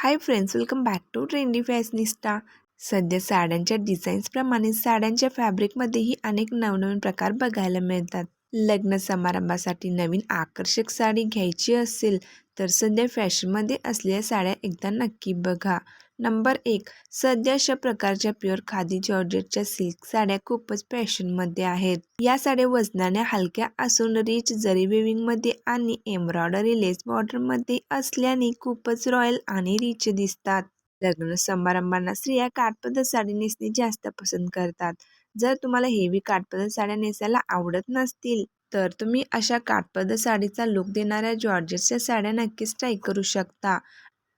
Hi friends welcome back to trendy fashionista सध्या साड्यांच्या डिझाईन्सप्रमाणे साड्यांच्या फॅब्रिकमध्येही अनेक नवनवीन प्रकार बघायला मिळतात. लग्न समारंभासाठी नवीन आकर्षक साडी घ्यायची असेल तर सध्या फॅशनमध्ये असलेल्या साड्या एकदा नक्की बघा. नंबर एक सध्या अशा प्रकारच्या प्युअर खादी जॉर्जेटच्या सिल्क साड्या खूपच फॅशनमध्ये आहेत. या साड्या वजनाने हलक्या असून रिच जरी वेविंगमध्ये आणि एम्ब्रॉयडरी लेस बॉर्डरमध्ये असल्याने खूपच रॉयल आणि रिच दिसतात. लग्न समारंभांना स्त्रिया काठपदर साडी नेसणे जास्त पसंत करतात. जर तुम्हाला हेवी काठपदर साड्या नेसायला आवडत नसतील तर तुम्ही अशा काठपदर साडीचा लुक देणाऱ्या जॉर्जेटच्या साड्या नक्कीच ट्राय करू शकता.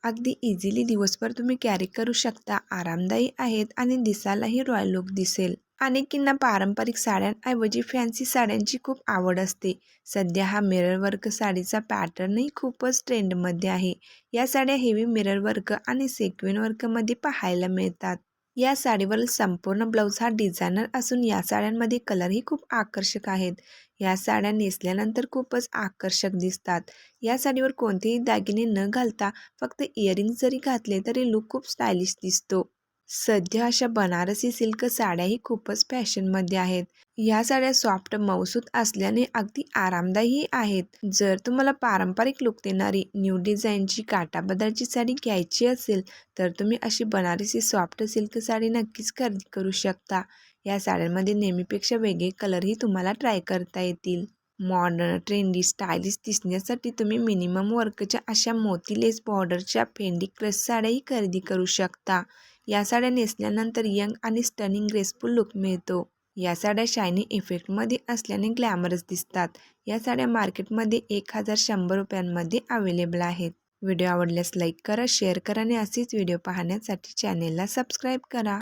अगदी इझिली दिवसभर तुम्ही कॅरी करू शकता. आरामदायी आहेत आणि दिसायलाही रॉयल लुक दिसेल. अनेकींना पारंपरिक साड्यांऐवजी फॅन्सी साड्यांची खूप आवड असते. सध्या हा मिरर वर्क साडीचा पॅटर्नही खूपच ट्रेंडमध्ये आहे. या साड्या हेवी मिरर वर्क आणि सेक्वेन वर्कमध्ये पाहायला मिळतात. या साडीवर संपूर्ण ब्लाऊज हा डिझायनर असून या साड्यांमध्ये कलरही खूप आकर्षक आहेत. या साड्या नेसल्यानंतर खूपच आकर्षक दिसतात. या साडीवर कोणतेही दागिने न घालता फक्त इयरिंग जरी घातले तरी लुक खूप स्टायलिश दिसतो. सध्या अशा बनारसी सिल्क साड्याही खूपच फॅशनमध्ये आहेत. या साड्या सॉफ्ट मौसूत असल्याने अगदी आरामदायी आहेत. जर तुम्हाला पारंपरिक लुक देणारी न्यू डिझाईनची काटाबदरची साडी घ्यायची असेल तर तुम्ही अशी बनारसी सॉफ्ट सिल्क साडी नक्कीच खरेदी करू शकता. या साड्यांमध्ये नेहमीपेक्षा वेगळे कलरही तुम्हाला ट्राय करता येतील. मॉडर्न ट्रेंडी स्टायलिश दिसण्यासाठी तुम्ही मिनिमम वर्कच्या अशा मोतीलेस बॉर्डरच्या फेंडी क्रस साड्याही खरेदी करू शकता. या साड्या नेसल्यानंतर यंग आणि स्टनिंग ग्रेसफुल लुक मिळतो. या साड्या शायनी इफेक्टमध्ये असल्याने ग्लॅमरस दिसतात. या साड्या मार्केटमध्ये एक हजार शंभर रुपयांमध्ये अवेलेबल आहेत. व्हिडिओ आवडल्यास लाईक करा शेअर करा आणि असेच व्हिडिओ पाहण्यासाठी चॅनेलला सबस्क्राईब करा.